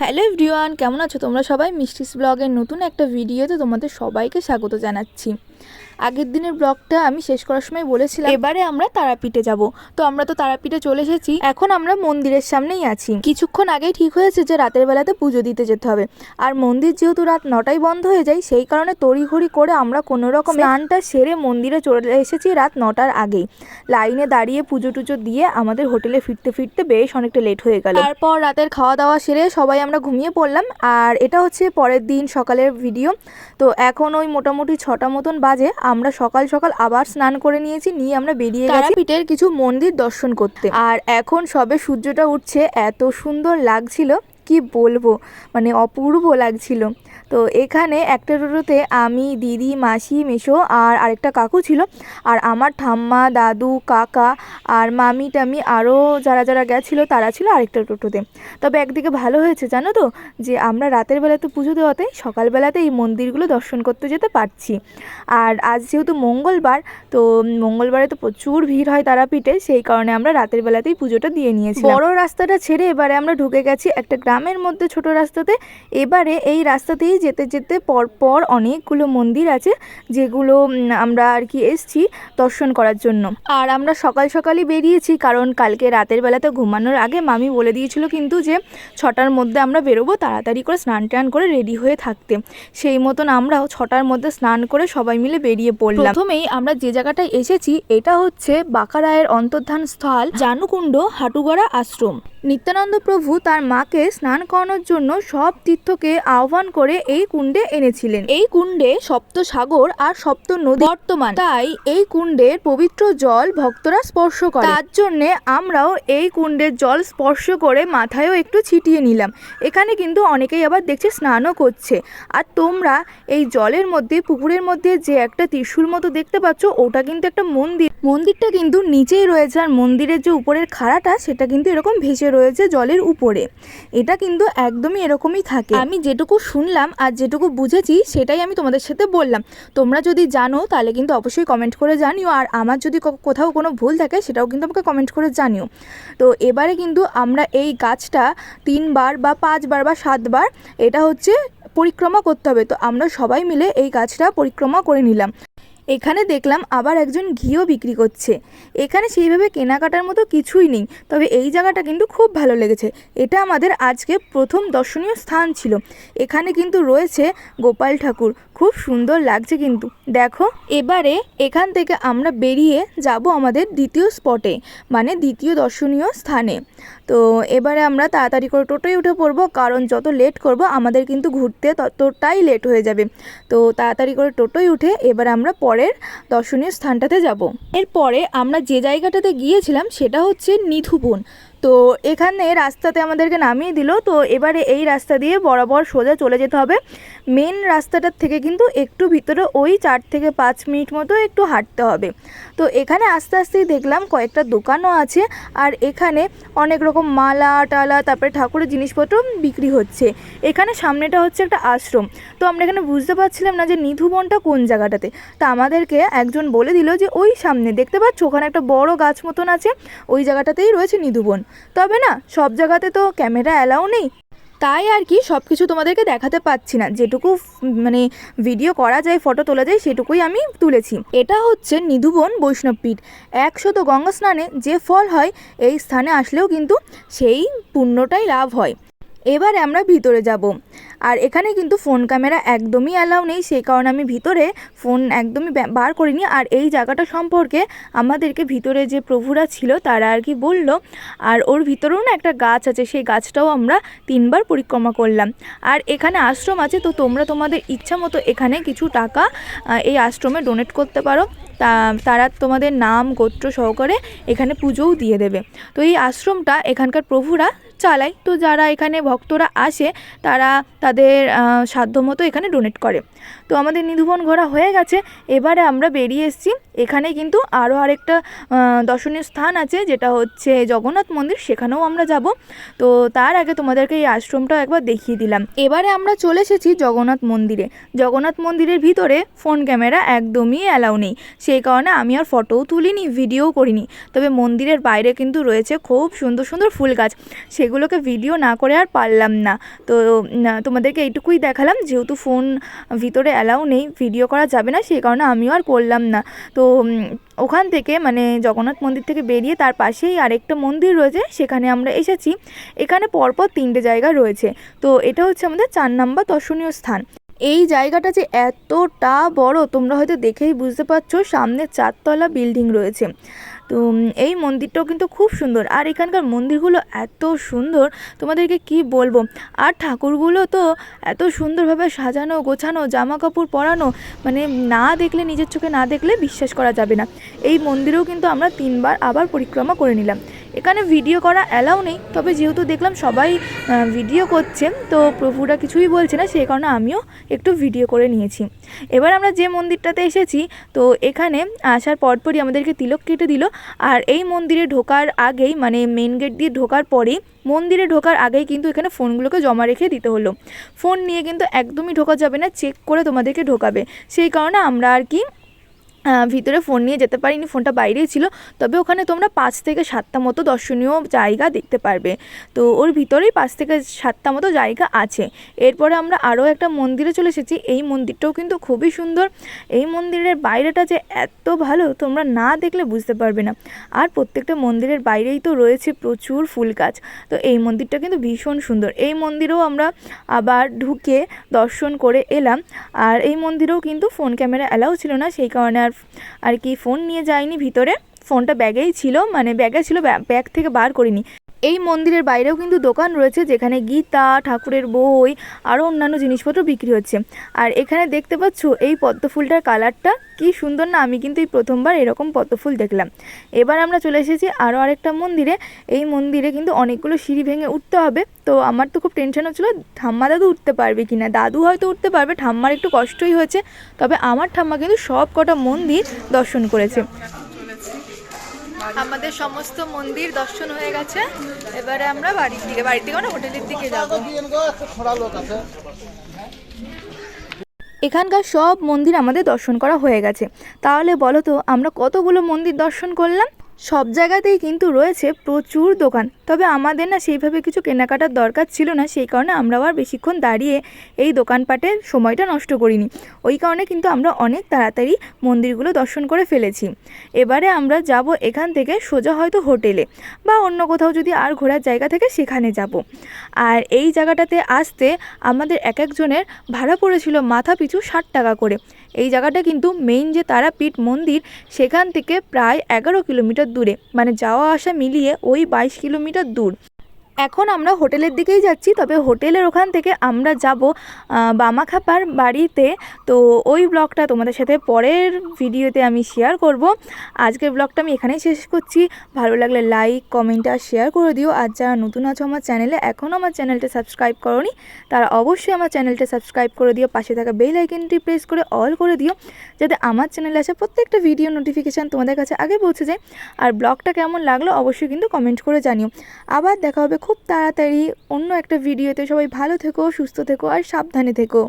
Hello everyone, কেমন আছো তোমরা সবাই? মিষ্টিস ব্লগের নতুন একটা ভিডিওতে তোমাদের সবাইকে স্বাগত জানাচ্ছি। আগের দিনের ব্লগটা আমি শেষ করার সময় বলেছিলাম, এবারে আমরা তারাপীঠে যাব। তো আমরা তো তারাপীঠে চলে এসেছি, এখন আমরা মন্দিরের সামনেই আছি। কিছুক্ষণ আগেই ঠিক হয়েছে যে রাতের বেলাতে পুজো দিতে যেতে হবে। আর মন্দির যেহেতু রাত নটায় বন্ধ হয়ে যায়, সেই কারণে তড়িঘড়ি করে আমরা কোনো রকম স্নানটা সেরে মন্দিরে চলে এসেছি রাত নটার আগেই। লাইনে দাঁড়িয়ে পুজো টুজো দিয়ে আমাদের হোটেলে ফিরতে ফিরতে বেশ অনেকটা লেট হয়ে গেল। তারপর রাতের খাওয়া দাওয়া সেরে সবাই আমরা ঘুমিয়ে পড়লাম। আর এটা হচ্ছে পরের দিন সকালের ভিডিও। তো এখন ওই মোটামুটি ছটা মতন বাজে। আমরা সকাল সকাল আবার স্নান করে নিয়েছি নিয়ে আমরা বেরিয়ে গেছি। পিঠের কিছু মন্দির দর্শন করতে। আর এখন সবে সূর্যটা উঠছে এত সুন্দর লাগছিল কি বলব? মানে অপূর্ব লাগছিল। তো এখানে একটা টোটোতে আমি, দিদি, মাসি মেশো আর আরেকটা কাকু ছিল। আর আমার ঠাম্মা, দাদু, কাকা আর মামি, টামি আরও যারা যারা গেছিল তারা ছিল আরেকটা টোটোতে তবে একদিকে ভালো হয়েছে জানো তো, যে আমরা রাতের বেলাতে পুজো দেওয়াতে সকালবেলাতে এই মন্দিরগুলো দর্শন করতে যেতে পারছি। আর আজ যেহেতু মঙ্গলবার, তো মঙ্গলবারে তো প্রচুর ভিড় হয় তারাপীঠে, সেই কারণে আমরা রাতের বেলাতেই পুজোটা দিয়ে নিয়েছি বড় রাস্তাটা ছেড়ে এবারে আমরা ঢুকে গেছি একটা গ্রামের মধ্যে ছোট রাস্তাতে। এবারে এই রাস্তাতেই যেতে যেতে পরপর অনেকগুলো মন্দির আছে যেগুলো আমরা আর কি এসছি দর্শন করার জন্য। আর আমরা সকাল সকালই বেরিয়েছি কারণ কালকে রাতের বেলাতে ঘুমানোর আগে মামি বলে দিয়েছিল কিন্তু যে ছটার মধ্যে আমরা বেরোবো, তাড়াতাড়ি করে স্নান টান করে রেডি হয়ে থাকতে। সেই মতন আমরাও ছটার মধ্যে স্নান করে সবাই মিলে বেরিয়ে পড়লাম। প্রথমেই আমরা যে জায়গাটায় এসেছি এটা হচ্ছে বাঁকারায়ের অন্তর্ধান স্থল জানুকুণ্ড হাটুগড়া আশ্রম। নিত্যানন্দ প্রভু তার মাকে স্নান করানোর জন্য সব তীর্থকে আহ্বান করে এই কুণ্ডে এনেছিলেন। এই কুণ্ডে সপ্ত সাগর আর সপ্ত নদী বর্তমান। তাই এই কুণ্ডের পবিত্র জল ভক্তরা স্পর্শ করে। তার জন্য আমরাও এই কুণ্ডের জল স্পর্শ করে মাথায়ও একটু ছিটিয়ে নিলাম। এখানে কিন্তু অনেকেই আবার দেখছে স্নানও করছে। আর তোমরা এই জলের মধ্যে, পুকুরের মধ্যে যে একটা ত্রিশূল মতো দেখতে পাচ্ছ, ওটা কিন্তু একটা মন্দির। মন্দিরটা কিন্তু নিচেই রয়েছে আর মন্দিরের যে উপরের খাড়াটা, সেটা কিন্তু এরকম ভেসে রয়েছে জলের উপরে। এটা কিন্তু একদমই এরকমই থাকে। আমি যেটুকু শুনলাম আর যেটুকু বুঝেছি সেটাই আমি তোমাদের সাথে বললাম। তোমরা যদি জানো, তাহলে কিন্তু অবশ্যই কমেন্ট করে জানিও। আর আমার যদি কোথাও কোনো ভুল থাকে, সেটাও কিন্তু আমাকে কমেন্ট করে জানিও। তো এবারে কিন্তু আমরা এই গাছটা তিনবার বা পাঁচবার বা সাতবার, এটা হচ্ছে পরিক্রমা করতে হবে। তো আমরা সবাই মিলে এই গাছটা পরিক্রমা করে নিলাম। এখানে দেখলাম আবার একজন ঘিও বিক্রি করছে। এখানে সেইভাবে কেনাকাটার মতো কিছুই নেই, তবে এই জায়গাটা কিন্তু খুব ভালো লেগেছে। এটা আমাদের আজকে প্রথম দর্শনীয় স্থান ছিল। এখানে কিন্তু রয়েছে গোপাল ঠাকুর। খুব সুন্দর লাগছে কিন্তু। দেখো, এবারে এখান থেকে আমরা বেরিয়ে যাব আমাদের দ্বিতীয় স্পটে মানে দ্বিতীয় দর্শনীয় স্থানে। তো এবারে আমরা তাড়াতাড়ি করে টোটোয় উঠে পড়ব, কারণ যত লেট করব, আমাদের কিন্তু ঘুরতে ততটাই লেট হয়ে যাবে। তো তাড়াতাড়ি করে টোটোয় উঠে এবার আমরা পরের দর্শনীয় স্থানটাতে যাব। এরপরে আমরা যে জায়গাটাতে গিয়েছিলাম, সেটা হচ্ছে নিধুবন। তো এখানে রাস্তাতে আমাদেরকে নামিয়ে দিল। তো এবারে এই রাস্তা দিয়ে বরাবর সোজা চলে যেতে হবে। মেন রাস্তাটার থেকে কিন্তু একটু ভিতরে ওই চার থেকে পাঁচ মিনিট মতো একটু হাঁটতে হবে। তো এখানে আস্তে আস্তেই দেখলাম কয়েকটা দোকানও আছে আর এখানে অনেক রকম মালা, টালা, তারপরে ঠাকুরের জিনিসপত্র বিক্রি হচ্ছে। এখানে সামনেটা হচ্ছে একটা আশ্রম। তো আমরা এখানে বুঝতে পারছিলাম না যে নিধুবনটা কোন জায়গাটাতে। তা আমাদেরকে একজন বলে দিল যে ওই সামনে, দেখতে পাচ্ছ? ওখানে একটা বড় গাছ মতন আছে। ওই জায়গাটাতেই রয়েছে নিধুবন তবে না, সব জায়গাতে তো ক্যামেরা অ্যালাউ নেই। তাই আর কি সব কিছু তোমাদেরকে দেখাতে পাচ্ছি না। যেটুকু মানে ভিডিও করা যায়, ফটো তোলা যায়, সেটুকুই আমি তুলেছি। এটা হচ্ছে নিধুবন বৈষ্ণবপীঠ একশত গঙ্গা স্নানে যে ফল হয়, এই স্থানে আসলেও কিন্তু সেই পুণ্যটাই লাভ হয়। এবারে আমরা ভিতরে যাব। আর এখানে কিন্তু ফোন ক্যামেরা একদমই অ্যালাউ নেই, সেই কারণে আমি ভিতরে ফোন একদমই বার করিনি। আর এই জায়গাটা সম্পর্কে আমাদেরকে ভিতরে যে প্রভুরা ছিল তারা আর কি বলল, আর ওর ভিতরেও না একটা গাছ আছে, সেই গাছটাও আমরা তিনবার পরিক্রমা করলাম। আর এখানে আশ্রম আছে, তো তোমরা তোমাদের ইচ্ছা মতো এখানে কিছু টাকা এই আশ্রমে ডোনেট করতে পারো। তা, তারা তোমাদের নাম, গোত্র সহকারে এখানে পুজোও দিয়ে দেবে। তো এই আশ্রমটা এখানকার প্রভুরা চালায়। তো যারা এখানে ভক্তরা আসে, তারা তাদের সাধ্যমতো এখানে ডোনেট করে। তো আমাদের নিধুবন ঘোরা হয়ে গেছে। এবারে আমরা বেরিয়ে এসেছি। এখানে কিন্তু আরও আরেকটা দর্শনীয় স্থান আছে, যেটা হচ্ছে জগন্নাথ মন্দির। সেখানেও আমরা যাব। তো তার আগে তোমাদেরকে এই আশ্রমটা একবার দেখিয়ে দিলাম। এবারে আমরা চলে এসেছি জগন্নাথ মন্দিরে। জগন্নাথ মন্দিরের ভিতরে ফোন ক্যামেরা একদমই অ্যালাউ নেই। সেই কারণে আমি আর ফটোও তুলিনি, ভিডিও করিনি। তবে মন্দিরের বাইরে কিন্তু রয়েছে খুব সুন্দর সুন্দর ফুল গাছ। সেগুলো সেগুলোকে ভিডিও না করে আর পারলাম না। তো তোমাদেরকে এইটুকুই দেখালাম, যেহেতু ফোন ভিতরে অ্যালাউ নেই ভিডিও করা যাবে না, সেই কারণে আমিও আর করলাম না। তো ওখান থেকে মানে জগন্নাথ মন্দির থেকে বেরিয়ে তার পাশেই আরেকটা মন্দির রয়েছে, সেখানে আমরা এসেছি। এখানে পরপর তিনটে জায়গা রয়েছে। তো, এটা হচ্ছে আমাদের চার নাম্বার দর্শনীয় স্থান। এই জায়গাটা যে এতটা বড়, তোমরা হয়তো দেখেই বুঝতে পারছ, সামনে চারতলা বিল্ডিং রয়েছে। তো এই মন্দিরটাও কিন্তু খুব সুন্দর। আর এখানকার মন্দিরগুলো এত সুন্দর, তোমাদেরকে কি বলব? আর ঠাকুরগুলো তো এত সুন্দরভাবে সাজানো, গোছানো জামা কাপড় পরানো মানে না দেখলে, নিজের চোখে না দেখলে বিশ্বাস করা যাবে না। এই মন্দিরেও কিন্তু আমরা তিনবার আবার পরিক্রমা করে নিলাম। এখানে ভিডিও করা অ্যালাউ নেই, তবে যেহেতু দেখলাম সবাই ভিডিও করছে, তো প্রভুরা কিছুই বলছে না, সেই কারণে আমিও একটু ভিডিও করে নিয়েছি। এবার আমরা যে মন্দিরটাতে এসেছি, তো এখানে আসার পরপরই আমাদেরকে তিলক কেটে দিল, আর এই মন্দিরে ঢোকার আগেই মানে মেন গেট দিয়ে ঢোকার পরেই, মন্দিরে ঢোকার আগেই কিন্তু এখানে ফোনগুলোকে জমা রেখে দিতে হলো। ফোন নিয়ে কিন্তু একদমই ঢোকা যাবে না চেক করে তোমাদেরকে ঢোকাবে। সেই কারণে আমরা আর কি ভিতরে ফোন নিয়ে যেতে পারিনি ফোনটা বাইরেই ছিল। তবে ওখানে তোমরা পাঁচ থেকে সাতটা মতো দর্শনীয় জায়গা দেখতে পারবে। তো ওর ভিতরেই পাঁচ থেকে সাতটা মতো জায়গা আছে। এরপরে আমরা আরও একটা মন্দিরে চলে এসেছি। এই মন্দিরটাও কিন্তু খুবই সুন্দর। এই মন্দিরের বাইরেটা যে এত ভালো, তোমরা না দেখলে বুঝতে পারবে না। আর প্রত্যেকটা মন্দিরের বাইরেই তো রয়েছে প্রচুর ফুল গাছ। তো এই মন্দিরটা কিন্তু ভীষণ সুন্দর। এই মন্দিরেও আমরা আবার ঢুকে দর্শন করে এলাম। আর এই মন্দিরেও কিন্তু ফোন ক্যামেরা অ্যালাউ ছিল না, সেই কারণে আর আর কি ফোন নিয়ে যাইনি ভিতরে। ফোনটা ব্যাগেই ছিল মানে ব্যাগে ছিল ব্যা- ব্যাগ থেকে বার করিনি। এই মন্দিরের বাইরেও কিন্তু দোকান রয়েছে যেখানে গীতা, ঠাকুরের বই, আরও অন্যান্য জিনিসপত্র বিক্রি হচ্ছে। আর এখানে দেখতে পাচ্ছ এই পদ্ম ফুলটার কালারটা কি সুন্দর না, আমি কিন্তু এই প্রথমবার এরকম পদ্ম ফুল দেখলাম। এবার আমরা চলে এসেছি আরও আরেকটা মন্দিরে। এই মন্দিরে কিন্তু অনেকগুলো সিঁড়ি ভেঙে উঠতে হবে, তো আমার তো খুব টেনশন হচ্ছিল, ঠাম্মা দাদু উঠতে পারবে কি না দাদু হয়তো উঠতে পারবে, ঠাম্মার একটু কষ্টই হয়েছে, তবে আমার ঠাম্মা কিন্তু সব কটা মন্দির দর্শন করেছে। আমাদের সমস্ত মন্দির দর্শন হয়ে গেছে। এবারে আমরা বাড়ির দিকে বাড়ির দিকে মানে হোটেলের দিকে যাব। এখানকার সব মন্দির আমাদের দর্শন করা হয়ে গেছে। তাহলে বলো তো, আমরা কতগুলো মন্দির দর্শন করলাম? সব জায়গাতেই কিন্তু রয়েছে প্রচুর দোকান। তবে আমাদের না সেইভাবে কিছু কেনাকাটার দরকার ছিল না, সেই কারণে আমরাও আর বেশিক্ষণ দাঁড়িয়ে এই দোকানপাটের সময়টা নষ্ট করিনি। ওই কারণে কিন্তু আমরা অনেক তাড়াতাড়ি মন্দিরগুলো দর্শন করে ফেলেছি। এবারে আমরা যাব এখান থেকে সোজা হয়তো হোটেলে বা অন্য কোথাও যদি আর ঘোরার জায়গা থেকে সেখানে যাব। আর এই জায়গাটাতে আসতে আমাদের এক একজনের ভাড়া পড়েছিল মাথা পিছু ষাট টাকা করে। এই জায়গাটা কিন্তু মেইন যে তারাপীঠ মন্দির, সেখান থেকে প্রায় এগারো কিলোমিটার দূরে। মানে যাওয়া আসা মিলিয়ে ওই বাইশ কিলোমিটার দূর। এখন আমরা হোটেলের দিকেই যাচ্ছি, তবে হোটেলের ওখান থেকে আমরা যাব বামাখাপার বাড়িতে। তো ওই ব্লগটা তোমাদের সাথে পরের ভিডিওতে আমি শেয়ার করব। আজকের ব্লগটা আমি এখানেই শেষ করছি। ভালো লাগলে লাইক কমেন্ট আর শেয়ার করে দিও। আর যারা নতুন আছো আমার চ্যানেলে এখনও আমার চ্যানেলটা সাবস্ক্রাইব করনি, তারা অবশ্যই আমার চ্যানেলটা সাবস্ক্রাইব করে দিও। পাশে থাকা বেল আইকনটি প্রেস করে অল করে দিও, যাতে আমার চ্যানেলে আসা প্রত্যেকটা ভিডিও নোটিফিকেশান তোমাদের কাছে আগে পৌঁছে যায়। আর ব্লগটা কেমন লাগল অবশ্যই কিন্তু কমেন্ট করে জানিও। আবার দেখা হবে খুব তাড়াতাড়ি অন্য একটা ভিডিওতে সবাই ভালো থেকো সুস্থ থেকো আর সাবধানে থেকো।